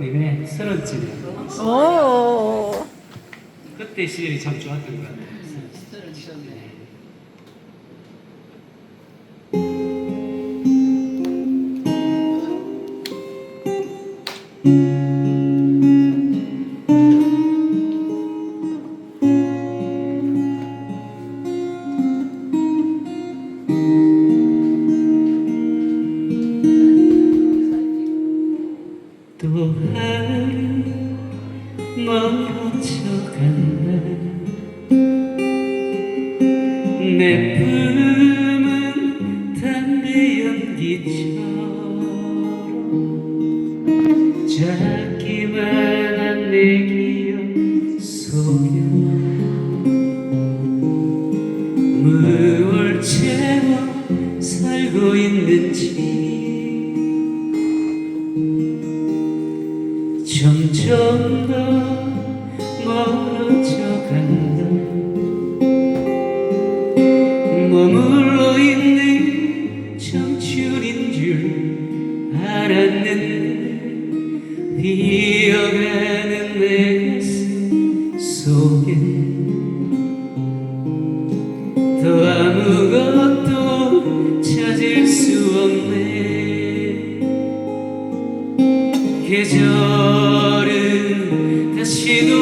님의 서른쯤 오. 그때 시절이 참 좋았던 것 같아요. 네. 또 하루 멀어져간다 내 품은 담배 연기처럼 작기만한 내 기억 속에 무얼 채워 살고 있는지 점점 더 멀어져 간다. 머물러 있는 청춘인 줄 알았는데 비어가는 내 속에 더 아무것도 찾을 수 없네. 계절 은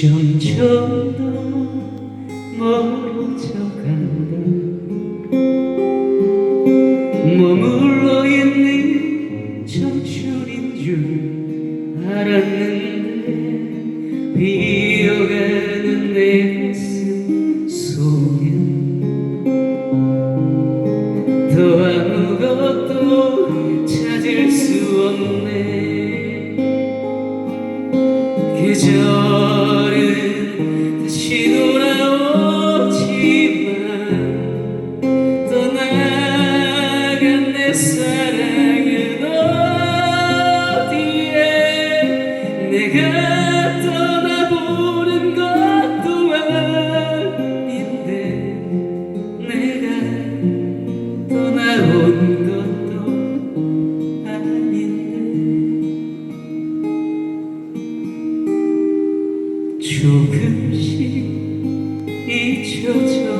점점 더 멀어져 간다 머물러 있는 청춘인 줄 알았는데 비어가는 내 가슴 더 아무것도 찾을 수 없네. 계절 내가 떠나보는 것도 아닌데 내가 떠나온 것도 아닌데 조금씩 잊혀져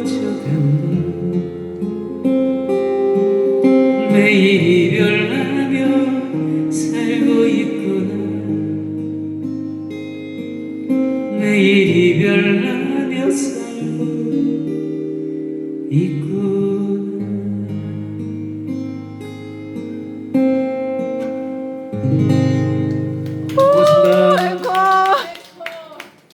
멀어져 간다 매일 이별하며 살고 있구나. 매일 이별하며 있구나